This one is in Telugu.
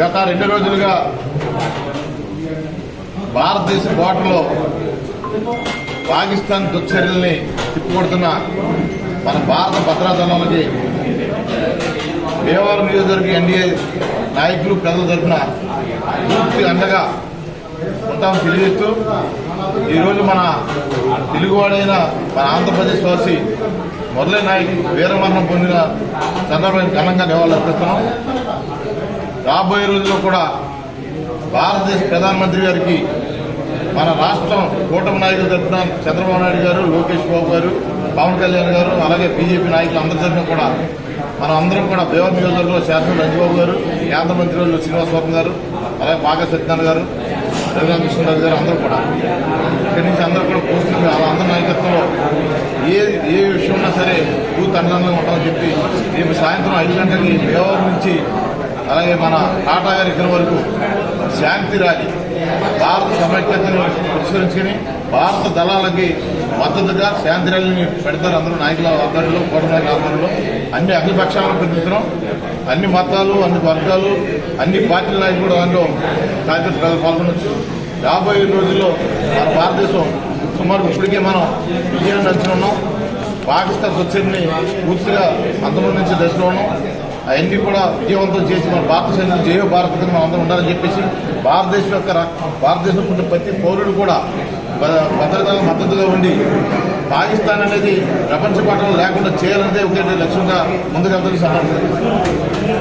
గత రెండు రోజులుగా భారతదేశ బోర్డర్లో పాకిస్తాన్ దుశ్చర్యల్ని తిప్పికొడుతున్న మన భారత భద్రాదళాలకి దేవాలయం నియోజకవర్గ ఎన్డీఏ నాయకులు ప్రజల తరఫున పూర్తి అండగా ఉంటామని తెలియజేస్తూ ఈరోజు మన తెలుగువాడైన మన ఆంధ్రప్రదేశ్ వాసి మొదలైన నాయక్ వీరమరణం పొందిన సందర్భాన్ని ఘనంగా నివాళులర్పిస్తున్నాం. రాబోయే రోజుల్లో కూడా భారతదేశ ప్రధానమంత్రి గారికి మన రాష్ట్రం కూటమి నాయకుల తరఫున చంద్రబాబు నాయుడు గారు లోకేష్ బాబు గారు పవన్ కళ్యాణ్ గారు అలాగే బీజేపీ నాయకులు అందరి తరఫున కూడా మనం అందరం కూడా దేవర్ నియోజకవర్గంలో శాసన రంజిబాబు గారు కేంద్ర మంత్రులు శ్రీనివాసబాబు గారు అలాగే బాగా సత్యనారాయణ గారు రఘురామకృష్ణరాజు గారు అందరూ కూడా. ఇక్కడి నుంచి అందరూ కూడా పూర్తిగా అందరి నాయకత్వంలో ఏ ఏ విషయం ఉన్నా సరే పూర్తి అండంగా ఉంటామని చెప్పి రేపు సాయంత్రం ఐదు గంటలకి దేవర్ నుంచి అలాగే మన టాటా గారి ఇక్కడ వరకు శాంతి ర్యాలీ భారత సమైక్యతను పురస్కరించుకుని భారత దళాలకి మద్దతుగా శాంతి ర్యాలీని పెడతారు అందరూ నాయకుల ఆధ్వర్యంలో కోట నాయకుల ఆధ్వర్యంలో. అన్ని అఖిల పక్షాలను అన్ని మతాలు అన్ని వర్గాలు అన్ని పార్టీల నాయకులు దాంట్లో కార్యకర్తలు పాల్గొనవచ్చు రాబోయే రోజుల్లో మన భారతదేశం సుమారు ఇప్పటికే మనం విజయం నడుచుకున్నాం పాకిస్తాన్ వచ్చేది పూర్తిగా అంతమంది నుంచి దశలో ఉన్నాం. అవన్నీ కూడా విజయవంతం చేసి మన భారత సైన్యం జయ భారత్ కింద మనం అందరం ఉండాలని చెప్పేసి భారతదేశం యొక్క రా- భారతదేశంలో ఉన్న ప్రతి పౌరుడు కూడా భద్రతలకు మద్దతుగా ఉండి పాకిస్తాన్ అనేది ప్రపంచ పటంలో లేకుండా చేయాలనేదే ఒకే లక్ష్యంగా ముందుకెళ్తానికి సమర్థం